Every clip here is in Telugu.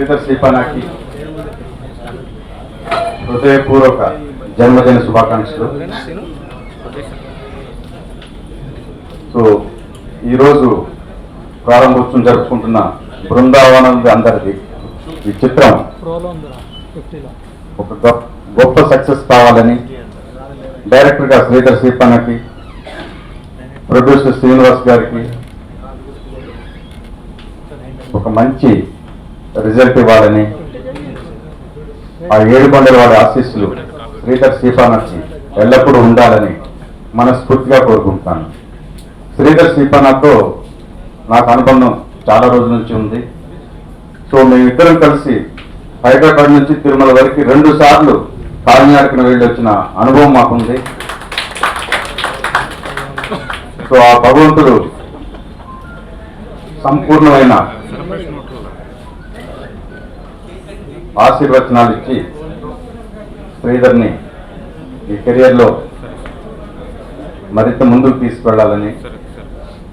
శ్రీధర్ శ్రీపానాకి హృదయపూర్వక జన్మదిన శుభాకాంక్షలు. సో ఈరోజు ప్రారంభోత్సవం జరుపుకుంటున్న బృందావనం అందరిది ఈ చిత్రం ఒక గొప్ప- గొప్ప సక్సెస్ కావాలని డైరెక్టర్గా శ్రీధర్ శ్రీపానకి ప్రొడ్యూసర్ శ్రీనివాస్ గారికి ఒక మంచి రిజల్ట్ ఇవ్వాలని ఆ ఏడుకొండల వాడి ఆశీస్సులు శ్రీధర్ శ్రీపానకి ఎల్లప్పుడూ ఉండాలని మనస్ఫూర్తిగా కోరుకుంటున్నాను. శ్రీధర్ శ్రీపానాథ్తో నాకు అనుబంధం చాలా రోజుల నుంచి ఉంది. సో మేమిద్దరం కలిసి హైదరాబాద్ నుంచి తిరుమల వరకు రెండు సార్లు కాలినాడకన వెళ్ళి వచ్చిన అనుభవం మాకుంది. సో ఆ భగవంతుడు సంపూర్ణమైన ఆశీర్వచనాలు ఇచ్చి శ్రీధర్ని ఈ కెరియర్లో మరింత ముందుకు తీసుకెళ్ళాలని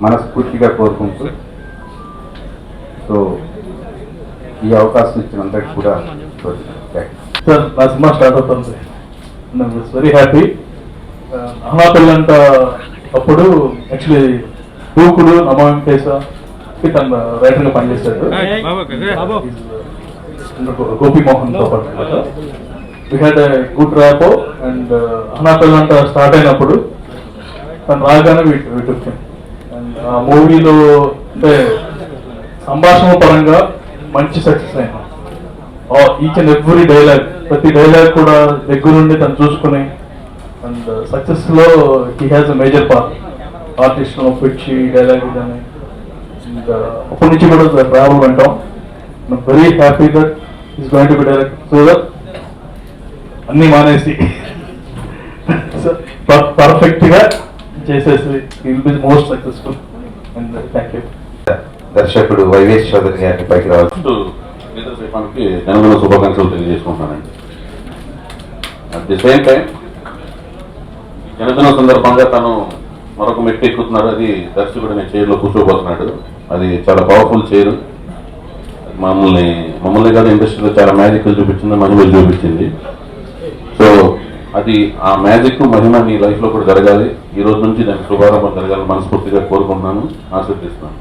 మనస్ఫూర్తిగా కోరుకుంటూ సో ఈ అవకాశం ఇచ్చిన అందరికి కూడా. సార్ నా సినిమా స్టార్ట్ అవుతుంది నేను వెరీ హ్యాపీ పెళ్ళంట అప్పుడు యాక్చువల్లీ దూకుడు నమోయం కేస తన రైటర్గా పనిచేశాడు గోపి మోహన్తో పాటు we had good rapport and అహ్నా పెళ్ళంట స్టార్ట్ అయినప్పుడు తను రాగానే వీటి అండ్ ఆ మూవీలో అంటే సంభాషణ పరంగా మంచి సక్సెస్ అయినా. ఈచ్ అండ్ ఎవ్రీ డైలాగ్ ప్రతి డైలాగ్ కూడా దగ్గరుండి తను చూసుకుని అండ్ సక్సెస్ uh, లో he has a major part artist పిచ్చి డైలాగ్ కానీ అప్పటి నుంచి కూడా ట్రావెల్ అంటాం. Very happy that is going to be direct so that అన్ని మానేసి. పర్ఫెక్ట్గా చేసేసి. Will be most successful and thank you దర్శకుడు వైవేష్ చౌదరి గారిని పైకి శ్రీధర్ శ్రీపానికి జన్మదిన శుభాకాంక్షలు తెలియజేసుకుంటున్నానండి. అట్ ది సేమ్ టైం జన్మదిన సందర్భంగా తను మరొక మెట్టు ఎక్కుతున్నాడు అది దర్శకుడు నేను చైర్లో కూర్చోబోతున్నాడు. అది చాలా పవర్ఫుల్ చైర్ మమ్మల్ని మమ్మల్ని కాదు ఇండస్ట్రీలో చాలా మ్యాజిక్లు చూపించింది మహిమలు చూపించింది. సో అది ఆ మ్యాజిక్ మహిమ నీ లైఫ్లో కూడా జరగాలి. ఈ రోజు నుంచి దానికి శుభారంభం జరగాలని మనస్ఫూర్తిగా కోరుకుంటున్నాను. ఆశీర్దిస్తున్నాను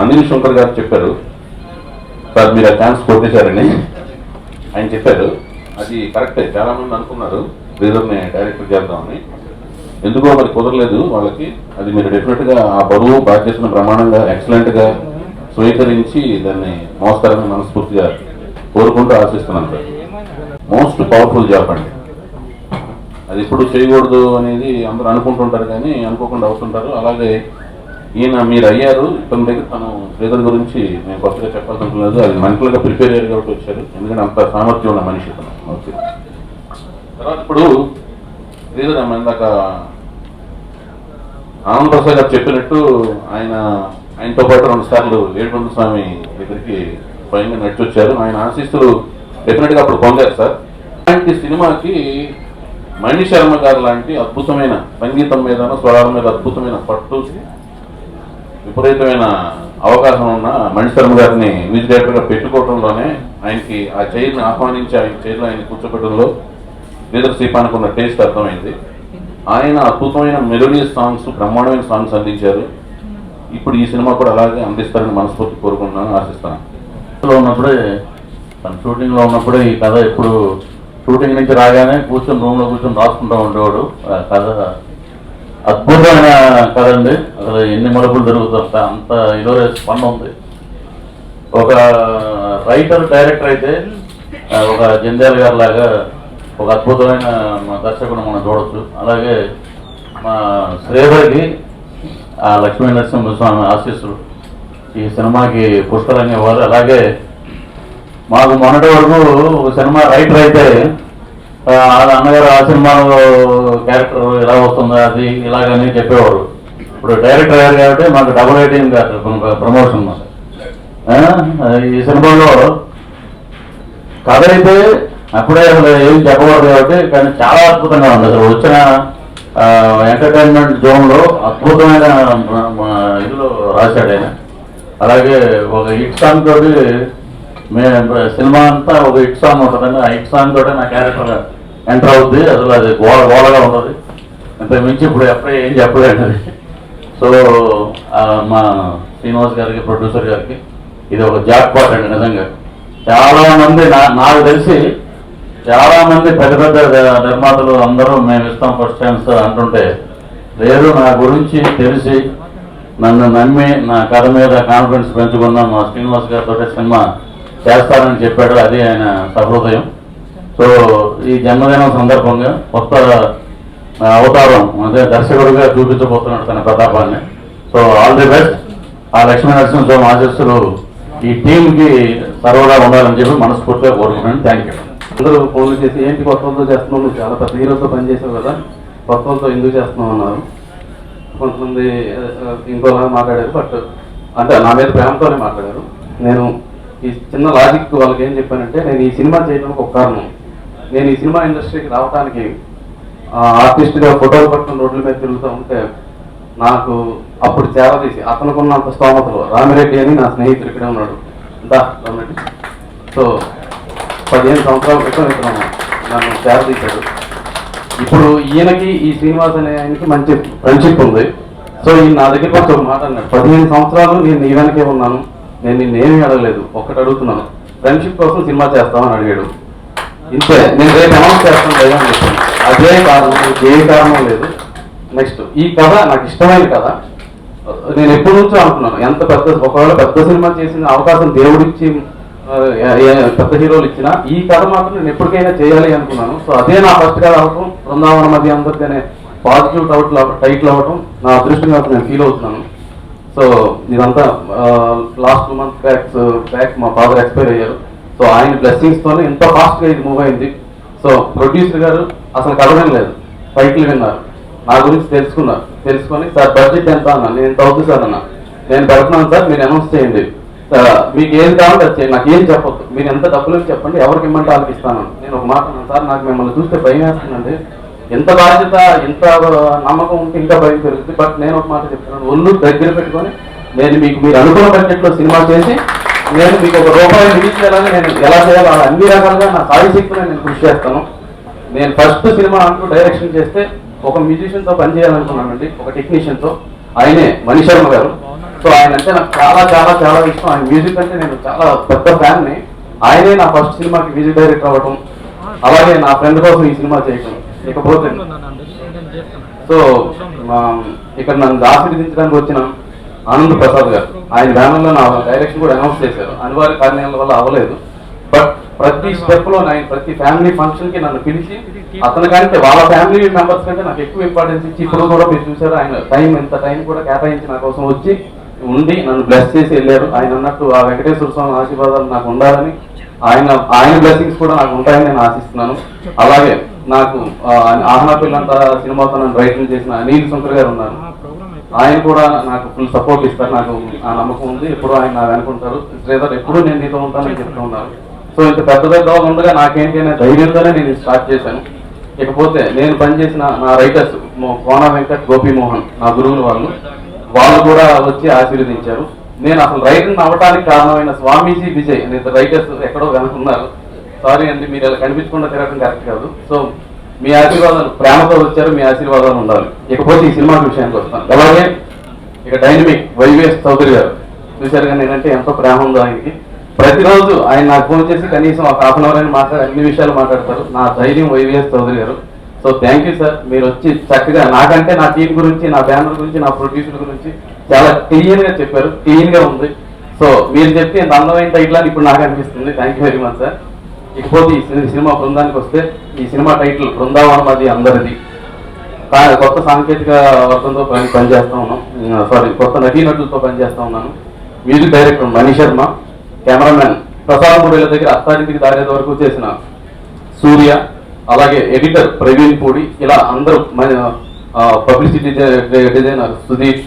అనిల్ శంకర్ గారు చెప్పారు. సార్ మీరు ఆ ఛాన్స్ కొట్టేశారని ఆయన చెప్పారు. అది కరెక్టే చాలామంది అనుకున్నారు. శ్రీధర్ని డైరెక్టర్ చేద్దామని. ఎందుకో మరి కుదరలేదు వాళ్ళకి. అది మీరు డెఫినెట్గా ఆ బరువు బాధ్యతను ప్రమాణంగా ఎక్సలెంట్గా స్వీకరించి దాన్ని మోస్తారని మనస్ఫూర్తిగా కోరుకుంటూ ఆశిస్తున్నాను సార్. మోస్ట్ పవర్ఫుల్ జాబ్ అండి. అది ఎప్పుడు చేయకూడదు అనేది అందరూ అనుకుంటుంటారు కానీ అనుకోకుండా అవుతుంటారు. అలాగే ఈయన మీరు అయ్యారు ఇతని దగ్గర తను శ్రీధర్ గురించి నేను కొత్తగా చెప్పాల్సిన లేదు అది మెంటల్గా ప్రిపేర్ అయ్యారు కాబట్టి వచ్చారు. ఎందుకంటే అంత సామర్థ్యం ఉన్న మనిషి తను ఓకే తర్వాత ఇప్పుడు శ్రీధర్ అమ్మ ఇందాక ఆనంద్ ప్రసాద్ గారు చెప్పినట్టు ఆయన ఆయనతో పాటు రెండు సార్లు ఏడుకొండ స్వామి దగ్గరికి స్వయంగా నడిచి వచ్చారు ఆయన ఆశీస్సులు డెఫినెట్గా అప్పుడు పొందారు సార్. అలాంటి సినిమాకి మణి శర్మ గారు లాంటి అద్భుతమైన సంగీతం మీద స్వరాల మీద అద్భుతమైన పట్టు విపరీతమైన అవకాశం ఉన్న మణి శర్మ గారిని మ్యూజిక్ డైరెక్టర్గా పెట్టుకోవడంలోనే ఆయనకి ఆ చైర్ని ఆహ్వానించి ఆయన చైర్లో ఆయన కూర్చోబెట్టడంలో లీడర్ శ్రీపానికి ఉన్న టేస్ట్ అర్థమైంది. ఆయన అద్భుతమైన మెలోడియస్ సాంగ్స్ బ్రహ్మాండమైన సాంగ్స్ అందించారు. ఇప్పుడు ఈ సినిమా కూడా అలాగే అందిస్తారని మనస్ఫూర్తి కోరుకుంటున్నాను ఆశిస్తాను ఉన్నప్పుడే తను షూటింగ్లో ఉన్నప్పుడే ఈ కథ ఎప్పుడు షూటింగ్ నుంచి రాగానే కూర్చొని రూమ్లో కూర్చొని రాసుకుంటూ ఉండేవాడు. ఆ కథ అద్భుతమైన కథ అండి. అసలు ఎన్ని మలుపులు జరుగుతుంది అంత ఇలోరేస్ పన్ను ఉంది. ఒక రైటర్ డైరెక్టర్ అయితే ఒక జంధ్యాల గారి లాగా ఒక అద్భుతమైన దర్శకుడు మనం చూడొచ్చు. అలాగే మా శ్రీధర్కి ఆ లక్ష్మీ నరసింహస్వామి ఆశీస్సులు ఈ సినిమాకి పుష్కలంగా ఇవ్వాలి. అలాగే మాకు మొన్నటి వరకు సినిమా రైటర్ అయితే ఆ, అన్నగారు ఆ సినిమాలో క్యారెక్టర్ ఎలా వస్తుంది అది ఇలాగని చెప్పేవారు. ఇప్పుడు డైరెక్టర్ అయ్యారు కాబట్టి మాకు డబుల్ ఐటీఎం ప్రమోషన్ ఈ సినిమాలో కథ అయితే అప్పుడే అసలు ఏం చెప్పకూడదు కాబట్టి కానీ చాలా అద్భుతంగా ఉంది. అసలు వచ్చిన ఎంటర్టైన్మెంట్ జోన్లో అద్భుతమైన ఇందులో ఇదిలో రాశాడు ఆయన. అలాగే ఒక హిట్ సాంగ్ తోటి మేము సినిమా అంతా ఒక హిట్ సాంగ్ ఉంటుందండి ఆ హిట్ సాంగ్ తోటే నా క్యారెక్టర్ ఎంటర్ అవుద్ది. అసలు అది గోడ గోలగా ఉంటుంది ఇంత మించి ఇప్పుడు ఎప్పుడే ఏం చెప్పలేదు సో మా శ్రీనివాస్ గారికి ప్రొడ్యూసర్ గారికి ఇది ఒక జాక్ పాట్ అండి నిజంగా. చాలా మంది నా- నాకు తెలిసి చాలా మంది పెద్ద పెద్ద నిర్మాతలు అందరూ మేము ఇస్తాం ఫస్ట్ ఛాన్స్ అంటుంటే లేదు నా గురించి తెలిసి నన్ను నమ్మి నా కథ మీద కాన్ఫిడెన్స్ పెంచుకున్న మా శ్రీనివాస్ గారితో సినిమా చేస్తారని చెప్పాడు. అది ఆయన సహృదయం. సో ఈ జన్మదినం సందర్భంగా కొత్త అవతారం అదే దర్శకుడిగా చూపించబోతున్నాడు తన ప్రతాపాన్ని. So all the best. ఆ లక్ష్మీ నరసింహస్వామి ఆశస్సులు ఈ టీంకి సర్వదా ఉండాలని చెప్పి మనస్ఫూర్తిగా కోరుకుంటున్నాను. థ్యాంక్ యూ అందరూ ఫోన్లు చేసి ఏంటి కొత్త వాళ్ళతో చేస్తున్నావు? నువ్వు చాలా పెద్ద హీరోతో పనిచేసావు కదా. కొత్త వాళ్ళతో ఎందుకు చేస్తున్నావు అన్నారు. కొంతమంది ఇంకోలా మాట్లాడారు బట్ అంటే నా మీద ప్రేమతోనే మాట్లాడారు. నేను ఈ చిన్న లాజిక్ వాళ్ళకి ఏం చెప్పానంటే నేను ఈ సినిమా చేయడానికి ఒక కారణం. నేను ఈ సినిమా ఇండస్ట్రీకి రావడానికి ఆర్టిస్ట్గా ఫోటోలు పట్టుకుని రోడ్ల మీద తిరుగుతూ ఉంటే నాకు అప్పుడు చేరదీసి అతనుకున్నంత స్తోమతలు. రామిరెడ్డి అని నా స్నేహితుడు ఇక్కడే ఉన్నాడు. దా రామిరెడ్డి సో పదిహేను సంవత్సరాల క్రితం ఇతను నన్ను చేరదీశాడు ఇప్పుడు ఈయనకి ఈ శ్రీనివాస్ అనే ఆయనకి మంచి ఫ్రెండ్షిప్ ఉంది. సో ఈయన నా దగ్గర కొంచెం మాట అన్నాడు. పదిహేను సంవత్సరాలు నేను నీ వెనకే ఉన్నాను. నేను నిన్నేమీ అడగలేదు. ఒక్కటి అడుగుతున్నాను. ఫ్రెండ్షిప్ కోసం సినిమా చేస్తామని అడిగాడు. ఇంతే. నేను రేపు అనౌన్స్ చేస్తాను లేదా అని చెప్పాను. అదే కారణం ఏ కారణం లేదు. నెక్స్ట్ ఈ కథ నాకు ఇష్టమైన కథ. నేను ఎప్పటి నుంచో అనుకున్నాను. ఎంత పెద్ద ఒకవేళ పెద్ద సినిమా చేసిన అవకాశం దేవుడిచ్చి పెద్ద హీరోలు ఇచ్చిన. ఈ కథ మాత్రం నేను ఎప్పటికైనా చేయాలి అనుకున్నాను. సో అదే నా ఫస్ట్ కథ అవటం బృందావనం మధ్య అందరికనే పాజిటివ్ టౌట్ టైటిల్ అవ్వటం నా అదృష్టంగా నేను ఫీల్ అవుతున్నాను. సో ఇదంతా last two month backs back మా ఫాదర్ ఎక్స్పైర్ అయ్యారు. సో ఆయన బ్లెస్సింగ్స్తోనే ఎంత ఫాస్ట్గా ఇది మూవ్ అయింది. సో ప్రొడ్యూసర్ గారు అసలు కథ లేదు టైటిల్ విన్నారు. నా గురించి తెలుసుకున్నారు. తెలుసుకొని సార్ బడ్జెట్ ఎంత అన్నా? నేను ఎంత అవుతుంది సార్ అన్న? నేను పెడుతున్నాను సార్ మీరు అనౌన్స్ చేయండి. మీకు ఏం కావాలో అది నాకు ఏం చెప్పొద్దు. మీరు ఎంత డబ్బులు చెప్పండి. ఎవరికి ఇమ్మంటే వాళ్ళకి ఇస్తాను. నేను ఒక మాట సార్ నాకు మిమ్మల్ని చూస్తే భయం వేస్తుందండి. ఎంత బాధ్యత ఎంత నమ్మకం ఉంటే ఇంకా భయం పెరుగుతుంది. బట్ నేను ఒక మాట చెప్తున్నాను. ఒళ్ళు దగ్గర పెట్టుకొని నేను మీకు మీరు అనుకున్న బడ్జెట్లో సినిమా చేసి నేను మీకు ఒక రూపాయి మిగిల్చేలాగా నేను ఎలా చేయాలో అన్ని రకాలుగా నా సాయి శక్తిని నేను కృషి చేస్తాను. నేను ఫస్ట్ సినిమా అంటూ డైరెక్షన్ చేస్తే ఒక మ్యూజిషియన్తో పనిచేయాలనుకున్నానండి చేయాలనుకున్నానండి. ఒక టెక్నీషియన్తో ఆయనే మణిశర్మ గారు. సో ఆయన అంటే నాకు చాలా చాలా చాలా ఇష్టం. ఆయన మ్యూజిక్ అంటే నేను చాలా పెద్ద ఫ్యాన్ని ఆయనే నా ఫస్ట్ సినిమాకి మ్యూజిక్ డైరెక్టర్ అవ్వటం. అలాగే నా ఫ్రెండ్ కోసం ఈ సినిమా చేయటం. ఇకపోతే సో ఇక్కడ నన్ను ఆశీర్వదించడానికి వచ్చిన ఆనంద్ ప్రసాద్ గారు ఆయన బ్యానర్లో నా డైరెక్షన్ కూడా అనౌన్స్ చేశారు. అనివార్య కారణాల వల్ల అవ్వలేదు. బట్ ప్రతి స్టెప్లో నేను ప్రతి ఫ్యామిలీ ఫంక్షన్కి నన్ను పిలిచి అతని కంటే వాళ్ళ ఫ్యామిలీ మెంబర్స్ కంటే నాకు ఎక్కువ ఇంపార్టెన్స్ ఇచ్చి ఇప్పుడు కూడా మీరు చూసారు ఆయన టైం ఎంత టైం కూడా కేటాయించి నా కోసం వచ్చి ఉండి నన్ను బ్లెస్ చేసి వెళ్ళారు. ఆయన అన్నట్టు ఆ వెంకటేశ్వర స్వామి ఆశీర్వాదాలు నాకు ఉండాలని ఆయన ఆయన బ్లెస్సింగ్స్ కూడా నాకు ఉంటాయని నేను ఆశిస్తున్నాను. అలాగే నాకు ఆహ్నా పిల్లంత సినిమాతో నన్ను రైటింగ్ చేసిన అనిల్ శంకర్ గారు ఉన్నారు. ఆయన కూడా నాకు ఫుల్ సపోర్ట్ ఇస్తారు. నాకు ఆ నమ్మకం ఉంది. ఎప్పుడు ఆయన నా వెనుకుంటారు. శ్రీధర్ ఎప్పుడు నేను నీతో ఉంటానని చెప్తూ ఉన్నారు. సో ఇంత పెద్ద పెద్ద ఉండగా నాకేంటి అనే ధైర్యంతోనే నేను స్టార్ట్ చేశాను. ఇకపోతే నేను పనిచేసిన నా రైటర్స్ కోన వెంకట్ గోపి మోహన్ నా గురువులు వాళ్ళు. వాళ్ళు కూడా వచ్చి ఆశీర్వదించారు. నేను అసలు రైటర్ అవ్వటానికి కారణమైన స్వామీజీ విజయ్ అనే రైటర్స్ ఎక్కడో వెనుకున్నారు సారీ అండి మీరు ఇలా కనిపించకుండా తిరగడం కరెక్ట్ కాదు. సో మీ ఆశీర్వాదాలు ప్రేమతో వచ్చారు మీ ఆశీర్వాదాలు ఉండాలి. ఇకపోతే ఈ సినిమా విషయానికి వస్తాను. అలాగే ఇక డైనమిక్ వైవిఎస్ చౌదరి గారు. చూశారు కానీ ఏంటంటే ఎంతో ప్రేమ ఉందో ఆయనకి? ప్రతిరోజు ఆయన నాకు ఫోన్ చేసి కనీసం ఒక హాఫ్ అన్ అవర్ అయినా మాట్లాడే అన్ని విషయాలు మాట్లాడతారు. నా ధైర్యం వైవిఎస్ చౌదరి గారు. సో థ్యాంక్ యూ సార్ మీరు వచ్చి చక్కగా నాకంటే నా టీం గురించి నా బ్యానర్ గురించి నా ప్రొడ్యూసర్ గురించి చాలా క్లియర్గా చెప్పారు. క్లీన్గా ఉంది. సో మీరు చెప్తే ఎంత అందమైన టైటిల్ అని ఇప్పుడు నాకు అనిపిస్తుంది. Thank you very much sir ఇకపోతే ఈ సినిమా బృందానికి వస్తే ఈ సినిమా టైటిల్ బృందావనం అది అందరిది కొత్త సాంకేతిక వర్గంతో పని పనిచేస్తా ఉన్నాం. సారీ కొత్త నటీనటులతో పనిచేస్తా ఉన్నాను. Music director Mani Sharma cameraman Prasad మూడేళ్ళ దగ్గర అత్తారింటికి దారేది వరకు చేసిన సూర్య అలాగే ఎడిటర్ ప్రవీణ్ పూడి ఇలా అందరూ పబ్లిసిటీ డిజైనర్ సుదీప్